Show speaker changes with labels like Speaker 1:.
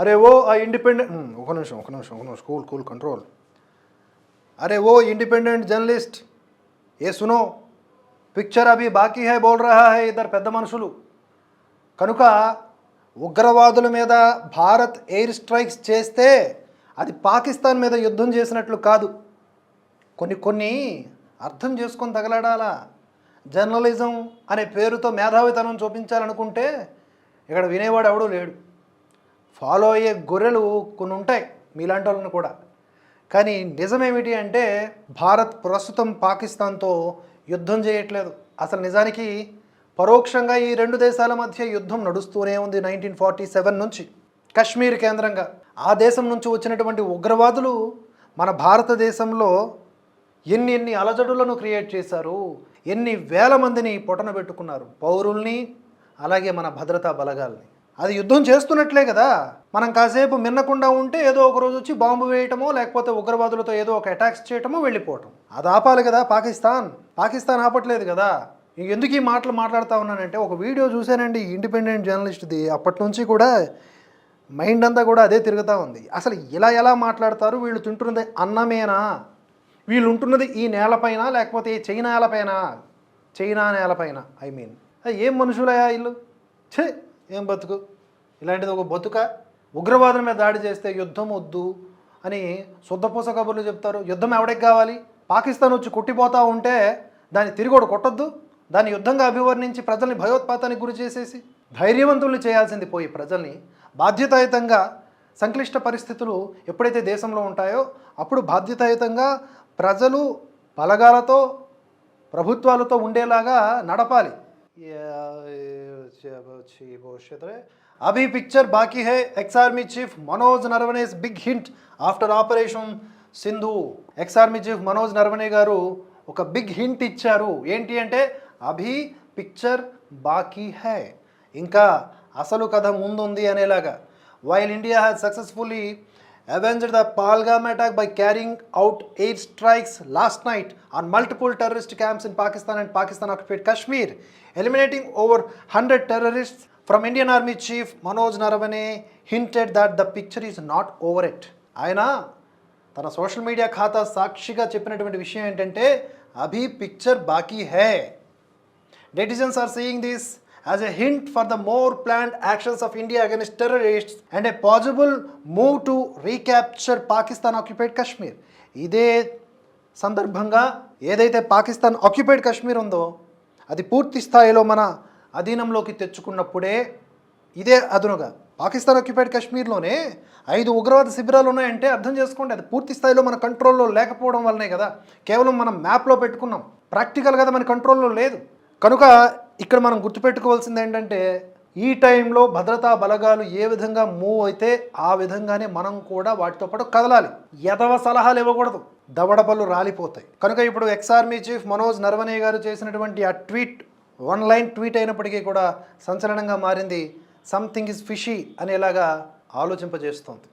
Speaker 1: అరే ఓ ఆ ఇండిపెండెంట్ ఒక నిమిషం ఒక నిమిషం ఒక నిమిషం కూల్ కూల్ కంట్రోల్ అరే ఓ ఇండిపెండెంట్ జర్నలిస్ట్ ఏ సునో పిక్చర్ అభి బాకీ హై బోల్ రహా హై ఇద్దరు పెద్ద మనుషులు. కనుక ఉగ్రవాదుల మీద భారత్ ఎయిర్ స్ట్రైక్స్ చేస్తే అది పాకిస్తాన్ మీద యుద్ధం చేసినట్లు కాదు. కొన్ని కొన్ని అర్థం చేసుకొని తగలడాలా? జర్నలిజం అనే పేరుతో మేధావితనం చూపించాలనుకుంటే ఇక్కడ వినేవాడు ఎవడూ లేడు. ఫాలో అయ్యే గొర్రెలు కొన్ని ఉంటాయి మీలాంటి వాళ్ళని కూడా. కానీ నిజమేమిటి అంటే భారత్ ప్రస్తుతం పాకిస్తాన్తో యుద్ధం చేయట్లేదు. అసలు నిజానికి పరోక్షంగా ఈ రెండు దేశాల మధ్య యుద్ధం నడుస్తూనే ఉంది నైన్టీన్ ఫార్టీ సెవెన్ నుంచి. కశ్మీర్ కేంద్రంగా. ఆ దేశం నుంచి వచ్చినటువంటి ఉగ్రవాదులు మన భారతదేశంలో ఎన్ని ఎన్ని అలజడులను క్రియేట్ చేశారు ఎన్ని వేల మందిని పొటన పెట్టుకున్నారు పౌరుల్ని అలాగే మన భద్రతా బలగాల్ని. అది యుద్ధం చేస్తున్నట్లే కదా. మనం కాసేపు మిన్నకుండా ఉంటే ఏదో ఒక రోజు వచ్చి బాంబు వేయటమో లేకపోతే ఉగ్రవాదులతో ఏదో ఒక అటాక్స్ చేయటమో వెళ్ళిపోవటం. అది ఆపాలి కదా పాకిస్తాన్. పాకిస్తాన్ ఆపట్లేదు కదా. ఎందుకు ఈ మాటలు మాట్లాడుతూ ఉన్నానంటే ఒక వీడియో చూశానండి ఇండిపెండెంట్ జర్నలిస్ట్ది. అప్పటి నుంచి కూడా మైండ్ అంతా కూడా అదే తిరుగుతూ ఉంది. అసలు ఇలా ఎలా మాట్లాడతారు? వీళ్ళు తింటున్నది అన్నమేనా? వీళ్ళు ఉంటున్నది ఈ నేలపైన లేకపోతే ఈ చైనా నేలపైన? చైనా నేలపైన ఐ మీన్. ఏం మనుషులయా వీళ్ళు? ఛే! ఏం బతుకు? ఇలాంటిది ఒక బతుక ఉగ్రవాదుల మీద దాడి చేస్తే యుద్ధం వద్దు అని శుద్ధపూస కబుర్లు చెప్తారు. యుద్ధం ఎవడికి కావాలి? పాకిస్తాన్ వచ్చి కొట్టిపోతూ ఉంటే దాన్ని తిరిగోడు కొట్టొద్దు. దాన్ని యుద్ధంగా అభివర్ణించి ప్రజల్ని భయోత్పాతానికి గురి చేసేసి ధైర్యవంతుల్ని చేయాల్సింది పోయి ప్రజల్ని బాధ్యతాయుతంగా సంక్లిష్ట పరిస్థితులు ఎప్పుడైతే దేశంలో ఉంటాయో అప్పుడు బాధ్యతాయుతంగా ప్రజలు బలగాలతో ప్రభుత్వాలతో ఉండేలాగా నడపాలి. అభి పిక్చర్ బాకీ high ex army chief Manoj Naravane's big hint after operation Sindoor ex army chief Manoj Naravane గారు ఒక బిగ్ హింట్ ఇచ్చారు ఏంటి అంటే అభి పిక్చర్ బాకీ హై ఇంకా అసలు కథ ముందుంది అనేలాగా while India has successfully avenged the Palgam attack by carrying out air strikes last night on multiple terrorist camps in Pakistan and Pakistan occupied Kashmir, eliminating over 100 terrorists. From Indian Army Chief Manoj Naravane hinted that the picture is not over it. ఆయన తన social media ఖాతా సాక్షిగా చెప్పినటువంటి విషయం ఏంటంటే అభి picture బాకీ హే Netizens are seeing this as a hint for the more planned actions of India against terrorists and a possible move to recapture Pakistan occupied Kashmir. ఇదే సందర్భంగా ఏదైతే పాకిస్తాన్ ఆక్యుపైడ్ కాశ్మీర్ ఉందో అది పూర్తి స్థాయిలో మన అధీనంలోకి తెచ్చుకున్నప్పుడే ఇదే అదునుగా. పాకిస్తాన్ ఆక్యుపైడ్ కాశ్మీర్లోనే ఐదు ఉగ్రవాద శిబిరాలు ఉన్నాయంటే అర్థం చేసుకోండి అది పూర్తి స్థాయిలో మన కంట్రోల్లో లేకపోవడం వల్లనే కదా. కేవలం మనం మ్యాప్లో పెట్టుకున్నాం. ప్రాక్టికల్ కదా మన కంట్రోల్లో లేదు. కనుక ఇక్కడ మనం గుర్తుపెట్టుకోవాల్సింది ఏంటంటే ఈ టైంలో భద్రతా బలగాలు ఏ విధంగా మూవ్ అయితే ఆ విధంగానే మనం కూడా వాటితో పాటు కదలాలి. ఎదవ సలహాలు ఇవ్వకూడదు. దవడబలు రాలిపోతాయి. కనుక ఇప్పుడు ex army chief Manoj Naravane గారు చేసినటువంటి ఆ ట్వీట్ వన్ లైన్ ట్వీట్ అయినప్పటికీ కూడా సంచలనంగా మారింది. సంథింగ్ ఇస్ ఫిషీ అనేలాగా ఆలోచింపజేస్తోంది.